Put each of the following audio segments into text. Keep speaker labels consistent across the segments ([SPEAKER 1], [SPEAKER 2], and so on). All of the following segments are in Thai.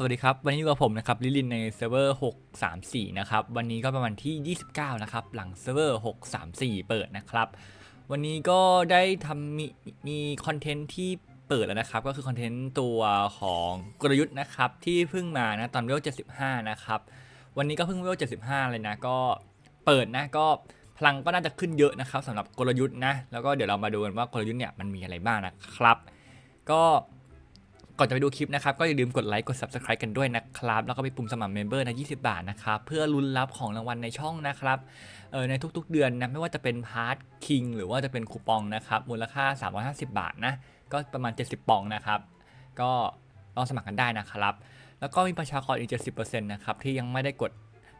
[SPEAKER 1] สวัสดีครับ วันนี้อยู่กับผมนะครับลิลินในเซิร์ฟเวอร์ 634 นะครับ วันนี้ก็ประมาณที่ 29 นะครับ หลังเซิร์ฟเวอร์ 634 เปิดนะครับ วันนี้ก็ได้ทำมีมีคอนเทนต์ที่เปิดแล้วนะครับ ก็คือคอนเทนต์ตัวของกลยุทธ์นะครับ ที่เพิ่งมานะตอนเวล 75 นะครับ วันนี้ก็เพิ่งเวล 75 เลยนะ ก็เปิดนะก็พลังก็น่าจะขึ้นเยอะนะครับสำหรับกลยุทธ์นะ แล้วก็เดี๋ยวเรามาดูกันว่ากลยุทธ์เนี่ยมันมีอะไรบ้างนะครับ ก็ ก่อนจะไปดูคลิปนะครับก็อย่าลืมกดไลค์กด Subscribe กันด้วยนะครับ แล้วก็ไปปุ่มสมัครเมมเบอร์นะ 20 บาทนะครับเพื่อลุ้นรับของรางวัลในช่องนะครับเออในทุกๆเดือนนะไม่ว่าจะเป็นพาร์ทคิงหรือว่าจะเป็นคูปองนะครับมูลค่า 350 บาทนะก็ประมาณ 70 ปองนะครับก็ลองสมัครกันได้นะครับ แล้วก็มีประชากรอีก 70%นะครับที่ยังไม่ได้กด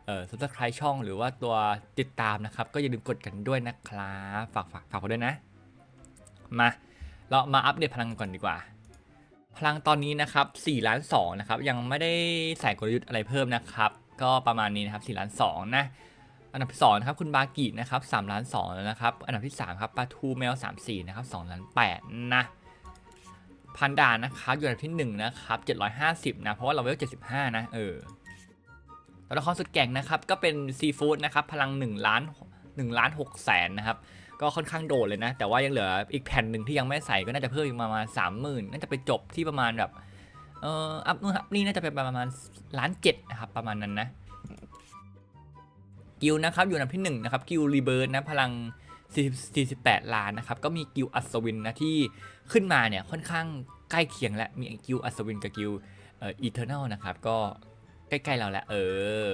[SPEAKER 1] เอ่อ subscribe ช่องหรือว่าตัวติดตามนะครับ ก็อย่าลืมกดกันด้วยนะครับ ฝากฝากฝากด้วยนะ มา เรามาอัปเดตพลังกันก่อนดีกว่า พลังตอนนี้นะครับ4ล้าน2นะครับยังไม่ได้ใส่กลยุทธ์อะไรเพิ่มนะครับ ก็ประมาณนี้นะครับ4ล้าน2นะอันดับที่2นะครับคุณบากินะครับ3ล้าน2แล้วนะครับอันดับที่3ครับปาทูแมว34นะครับ2ล้าน8นะพันดานนะครับอยู่อันดับที่1นะครับ750นะเพราะว่าเราเวล75นะเออแล้วละครสุดแก่งนะครับก็เป็นซีฟู้ดนะครับพลัง1ล้าน1ล้าน6แสนนะครับ ก็ค่อนข้างโดดเลยนะ แต่ว่ายังเหลืออีกแผ่นหนึ่งที่ยังไม่ใส่ก็น่าจะเพิ่มอีกประมาณสามหมื่นน่าจะไปจบที่ประมาณแบบเอออัพนู่นอัพนี่น่าจะเป็นประมาณล้านเจ็ดนะครับประมาณนั้นนะกิลนะครับอยู่อันดับที่หนึ่งนะครับกิลรีเบิร์ดนะพลัง 48 ล้านนะครับก็มีกิลอัศวินนะที่ขึ้นมาเนี่ยค่อนข้างใกล้เคียงและมีกิลอัศวินกับกิลเอ่ออีเทอร์นลนะครับก็ใกล้ๆเราแล้วเออ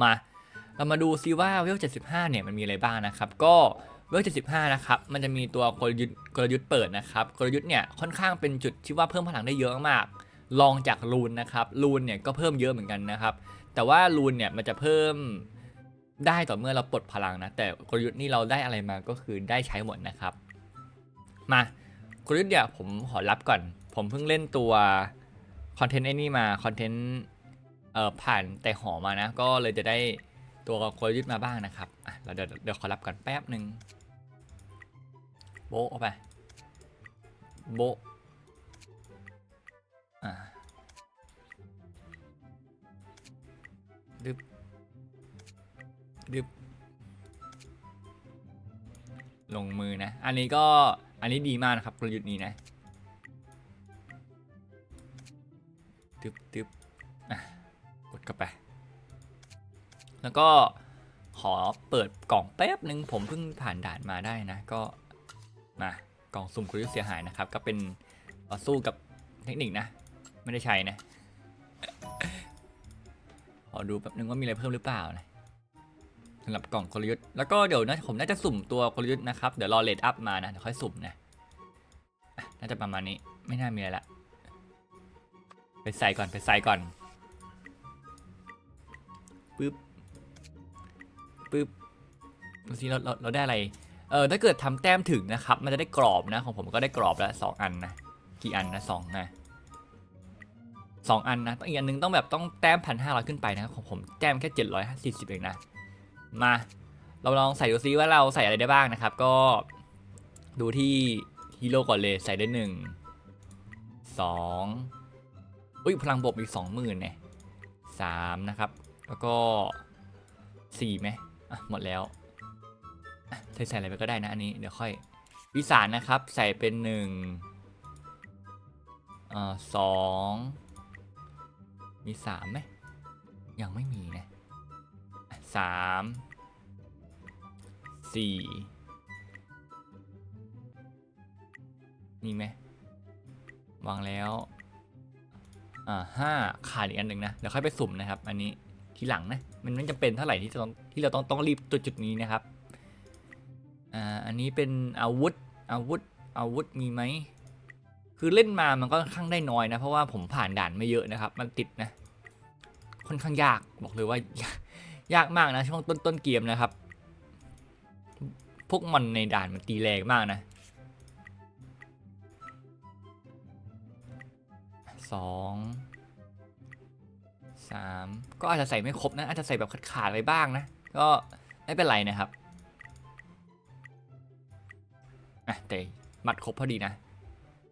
[SPEAKER 1] มา เรามาดูซิว่าเวล75 เนี่ยมันมีอะไรบ้างนะครับ ก็เวล75 นะครับ มันจะมีตัวกลยุทธ์กลยุทธ์เปิดนะครับ กลยุทธ์เนี่ยค่อนข้างเป็นจุดที่ว่าเพิ่มพลังได้เยอะมากลองจากรูนนะครับรูนเนี่ยก็เพิ่มเยอะเหมือนกันนะครับ แต่ว่ารูนเนี่ยมันจะเพิ่มได้ต่อเมื่อเราปลดพลังนะ แต่กลยุทธ์นี่เราได้อะไรมาก็คือได้ใช้หมดนะครับ มากลยุทธ์เนี่ยผมขอรับก่อน ผมเพิ่งเล่นตัวคอนเทนต์ไอ้นี่มาคอนเทนต์เอ่อผ่านแต่หอมานะ ก็เลยจะได้ ตัวกลยุทธ์มาบ้างนะครับเราเดี๋ยวเดี๋ยวขอรับก่อนแป๊บหนึ่งโบเอาไป โบอะดึบดึบลงมือนะ อันนี้ก็อันนี้ดีมากนะครับกลยุทธ์นี้นะ แล้วก็ขอเปิดกล่องแป๊บหนึ่งผมเพิ่งผ่านด่านมาได้นะ ก็มากล่องสุ่มกลยุเสียหายนะครับ ก็เป็นต่อสู้กับเทคนิคนะ ไม่ได้ใช้นะขอดูแป๊บนึงว่ามีอะไรเพิ่มหรือเปล่านะสำหรับกล่องกลยุทธ์แล้วก็เดี๋ยวนะผมน่าจะสุ่มตัวกลยุทธ์นะครับเดี๋ยวรอเลดอัพมานะเดี๋ยวค่อยสุ่มนะน่าจะประมาณนี้ไม่น่ามีอะไรละไปใส่ก่อนไปใส่ก่อนปึ๊บ ปึ๊บดูสิเราเราเราได้อะไร เออถ้าเกิดทำแต้มถึงนะครับ มันจะได้กรอบนะ ของผมก็ได้กรอบแล้วสองอันนะ กี่อันนะสองนะสองอันนะต้องอีกอันหนึงต้องแบบต้องแต้มพันห้าร้อยขึ้นไปนะครับของผมแต้มแค่เจ็ดร้อยสี่สิบเองนะ มา เราลองใส่ดูซิว่าเราใส่อะไรได้บ้างนะครับ ก็ดูที่ฮีโร่ก่อนเลยใส่ได้หนึ่งสองอุ้ยพลังบวกอีกสองหมื่นเนี่ยสามนะครับ แล้วก็สี่ไหม หมดแล้วอะเธอใส่อะไรไปก็ได้นะอันนี้เดี๋ยวค่อย วิสารนะครับ ใส่เป็นหนึ่งอ่าสองมีสามไหมยังไม่มีนะสามสี่มีไหมวางแล้วอ่าห้าขาดอีกอันหนึ่งนะเดี๋ยวค่อยไปสุ่มนะครับ อันนี้ทีหลังนะ มันไม่จำเป็นเท่าไหร่ที่จะต้องที่เราต้องต้องรีบตัวจุดนี้นะครับอ่าอันนี้เป็นอาวุธอาวุธอาวุธมีไหมคือเล่นมามันก็ค่อนข้างได้น้อยนะ เพราะว่าผมผ่านด่านไม่เยอะนะครับ มันติดนะ ค่อนข้างยากบอกเลยว่ายากยากมากนะช่วงต้นต้นเกมนะครับ พวกมันในด่านมันตีแรงมากนะสอง สามก็อาจจะใส่ไม่ครบนะ อาจจะใส่แบบขาดๆไปบ้างนะ ก็ไม่เป็นไรนะครับอะแต่มัดครบพอดีนะ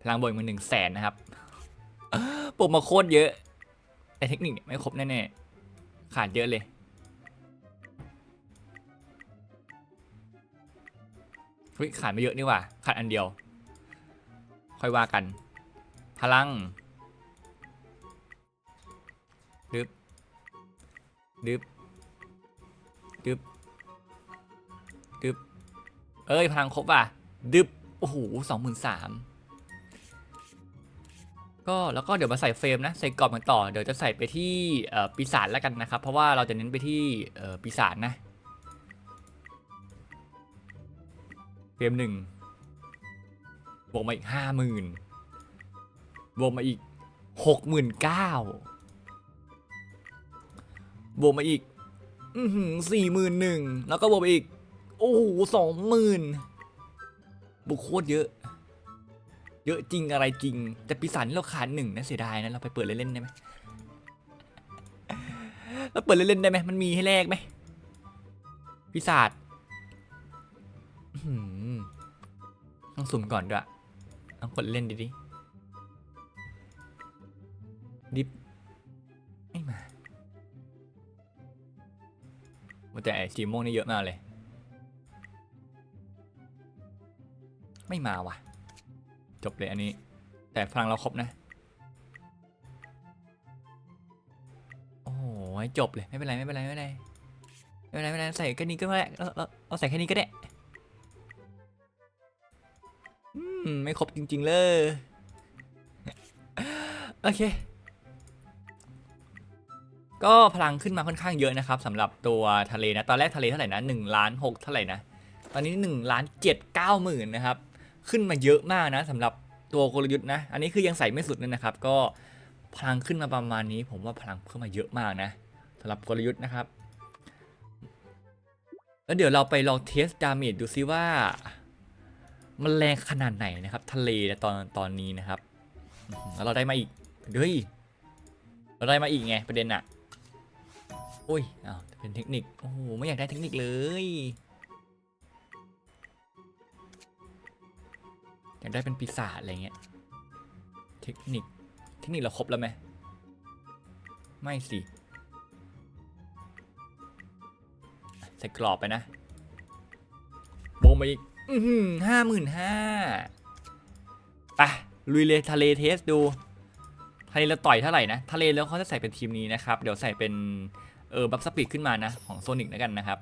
[SPEAKER 1] พลังบวกมาหนึ่งแสนนะครับปปุ่มมาโคตรเยอะ แต่เทคนิคไม่ครบแน่ๆ ขาดเยอะเลยเฮ้ยขาดไม่เยอะนี่ว่า ขาดอันเดียว ค่อยว่ากัน พลัง ดึบดึบดึบดึบเอ้ยพลังครบว่ะดึบโอ้โหสองหมื่นสามก็แล้วก็เดี๋ยวมาใส่เฟรมนะใส่กรอบกันต่อเดี๋ยวจะใส่ไปที่ปีศาจแล้วกันนะครับ เพราะว่าเราจะเน้นไปที่ปีศาจนะเฟรมหนึ่งบวกมาอีกห้าหมื่นบวกมาอีกหกหมื่นเก้า บวกมาอีกอือหือสี่หมื่นหนึ่งแล้วก็บวกอีก โอ้โหสองหมื่นบุกโคตรเยอะ เยอะจริงอะไรจริง แต่ปีศาจนี่เราขาดหนึ่งนะเสียดายนะ เราไปเปิดเล่นๆได้ไหมเราเปิดเล่นๆได้ไหมมันมีให้แลกไหมปีศาจต้องสุ่มก่อนด้วยต้องกดเล่นดิดิดิ แต่ไอ้สีม่วงนี่เยอะมากเลย ไม่มาว่ะ จบเลยอันนี้ แต่พลังเราครบนะ โอ้ยจบเลยไม่เป็นไรไม่เป็นไรไม่เป็นไรไม่เป็นไรไม่เป็นไรใส่แค่นี้ก็ได้เราเราเราใส่แค่นี้ก็ได้อืมไม่ครบจริง ๆ เลย โอเค ก็พลังขึ้นมาค่อนข้างเยอะนะครับสำหรับตัวทะเลนะตอนแรกทะเลเท่าไหร่นะหนึ่งล้านหกเท่าไหร่นะตอนนี้หนึ่งล้านเจ็ดเก้าหมื่นนะครับขึ้นมาเยอะมากนะสำหรับตัวกลยุทธ์นะ อันนี้คือยังใส่ไม่สุดเลยนะครับ ก็พลังขึ้นมาประมาณนี้ ผมว่าพลังเพิ่มมาเยอะมากนะสำหรับกลยุทธ์นะครับ แล้วเดี๋ยวเราไปลองเทสดาเมจดูซิว่า มันแรงขนาดไหนนะครับ ทะเลนตอนตอนนี้นะครับแล้วเราได้มาอีกเฮ้ยเราได้มาอีกไงประเด็นอะ อุ้ยอ้าวเป็นเทคนิค โอ้โห ไม่อยากได้เทคนิคเลย อยากได้เป็นปีศาจอะไรเงี้ย เทคนิค เทคนิคเราครบแล้วไหม ไม่สิ ใส่กรอบไปนะโบงไปอีกห้าหมื่นห้าไป ลุยเลยทะเลเทสดู ทะเลเราต่อยเท่าไหร่นะ ทะเลแล้วเขาจะใส่เป็นทีมนี้นะครับ เดี๋ยวใส่เป็น เออบัฟสปีดขึ้นมานะ ของโซนิกแล้วกันนะครับ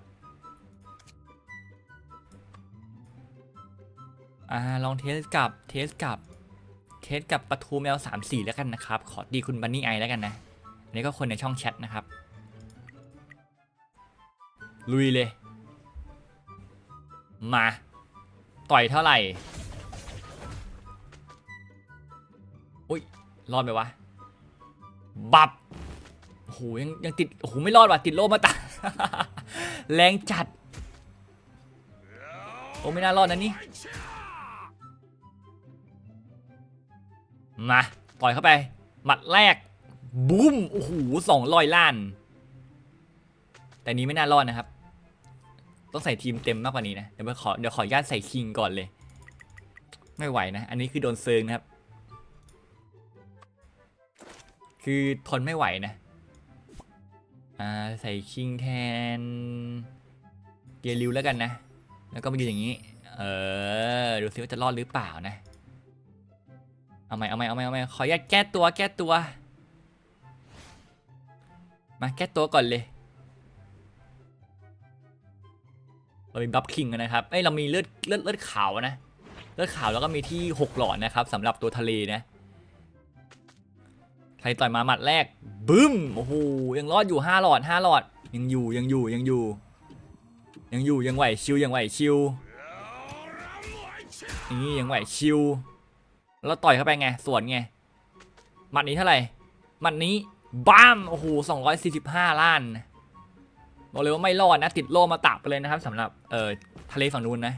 [SPEAKER 1] อ่าลองเทสกับเทสกับเทสกับปลาทูแมว 3 4 แล้วกันนะครับ ขอดีคุณบันนี่ไอแล้วกันนะ อันนี้ก็คนในช่องแชทนะครับ ลุยเลย มา ต่อยเท่าไหร่ อุ้ย รอดไหมวะ บับ หยังยังติดโอ้โหไม่รอดว่ะติดโลมาตาแรงจัดโอ้ไม่น่ารอดนะนี่มาต่อยเข้าไปหมัดแรกบูมโอ้โหสองร้อยล้าน แต่นี้ไม่น่ารอดนะครับ ต้องใส่ทีมเต็มมากกว่านี้นะเดี๋ยวขอเดี๋ยวขออนุญาตใส่คิงก่อนเลย ไม่ไหวนะ อันนี้คือโดนเซิงนะครับ คือทนไม่ไหวนะ อ่าใส่คิงแทน เกลิวแล้วกันนะ แล้วก็มายืนอย่างนี้ เออ ดูซิว่าจะรอดหรือเปล่านะ เอาใหม่เอาใหม่เอาใหม่เอาใหม่ขออนุญาตแก้ตัวแก้ตัว มาแก้ตัวก่อนเลย เรามีบัฟคิงนะครับ เอ้ยเรามีเลือดเลือดเลือดขาวนะ เลือดขาวแล้วก็มีที่หกหลอดนะครับสำหรับตัวทะเลนะ ใครต่อยมาหมัดแรกบึ้มโอ้โหยังรอดอยู่ห้าหลอดห้าหลอด ยังอยู่ยังอยู่ยังอยู่ ยังอยู่ยังไหวชิวยังไหวชิวนี่ยังไหวชิวแล้วต่อยเข้าไปไงสวนไงหมัดนี้เท่าไหร่หมัดนี้บ้ามโอ้โหสองร้อยสี่สิบห้าล้านบอกเลยว่าไม่รอดนะติดโลมาตับไปเลยนะครับสำหรับเอ่อทะเลฝั่งนู้นนะ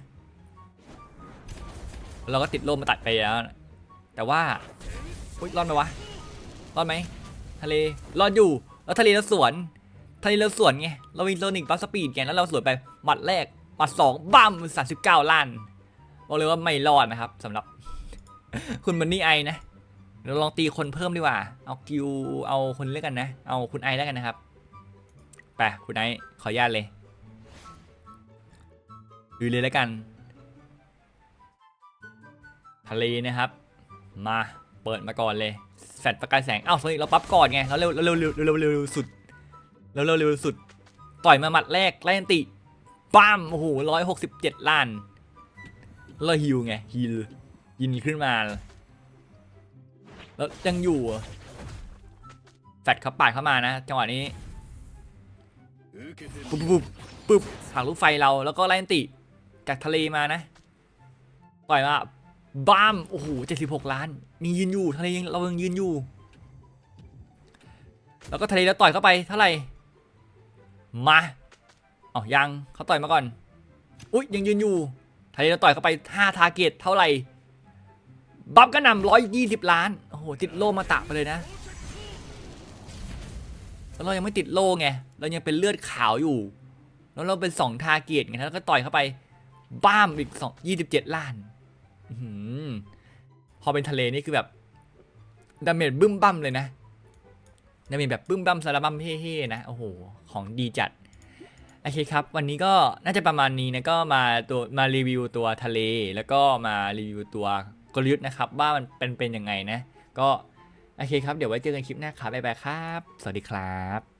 [SPEAKER 1] เราก็ติดโลมาตัดไปแล้ว แต่ว่าอุ้ยรอดไหมวะ รอดไหมทะเลรอดอยู่ แล้วทะเลเราสวน ทะเลเราสวนไง เรามีโซนิกบัฟสปีดไงแล้วเราสวนไปหมัดแรกหมัดสองบ้ามสามสิบเก้าล้านบอกเลยว่าไม่รอดนะครับสำหรับ คุณมันนี่ไอนะเราลองตีคนเพิ่มดีกว่า เอากิว เอาคนเล่นกันนะ เอาคุณไอแล้วกันนะครับ ไป คุณไอขออนุญาตเลยดูเลยแล้วกัน ทะเลนะครับ มา เปิดมาก่อนเลย แฟลชประกายแสงเอ้าเฮ้ยเราปั๊บก่อนไงเราเร็วเร็วเร็วเร็วเร็วเร็วสุดเร็วเร็วเร็วสุด ต่อยมาหมัดแรกไล่นติปั้มโอ้โหร้อยหกสิบเจ็ดล้านแล้วฮิวไงฮิลยินขึ้นมาแล้วยังอยู่แฟดเขาปาดเข้ามานะจังหวะนี้ปุ๊บปุ๊บปุ๊บหักลูกไฟเราแล้วก็ไล่นติจากทะเลมานะ ต่อยมา บ้าม โอ้โหเจ็ดสิบหกล้าน มียืนอยู่ทะเลยังเรายังยืนอยู่ แล้วก็ทะเลแล้วต่อยเข้าไปเท่าไหร่ มาอ๋อยังเขาต่อยมาก่อน อุ้ยยังยืนอยู่ ทะเลแล้วต่อยเข้าไปห้าทาร์เก็ตเท่าไหร่ บัฟก็นำร้อยยี่สิบล้าน โอ้โห ติดโลมาตะไปเลยนะแล้วเรายังไม่ติดโลไง เรายังเป็นเลือดขาวอยู่ แล้วเราเป็นสองทาร์เก็ตไงแล้วก็ต่อยเข้าไป บ้ามอีกสองยี่สิบเจ็ดล้าน พอเป็นทะเลนี่คือแบบดาเมจบึ้มบั้มเลยนะดาเมจแบบบึ้มบั้มสารบั้มเฮ่ๆนะโอ้โหของดีจัดโอเคครับ วันนี้ก็น่าจะประมาณนี้นะก็มาตัวมารีวิวตัวทะเล แล้วก็มารีวิวตัวกลยุทธ์นะครับ ว่ามันเป็นเป็นยังไงนะ ก็โอเคครับ เดี๋ยวไว้เจอกันคลิปหน้าครับบ๊ายบายครับ สวัสดีครับ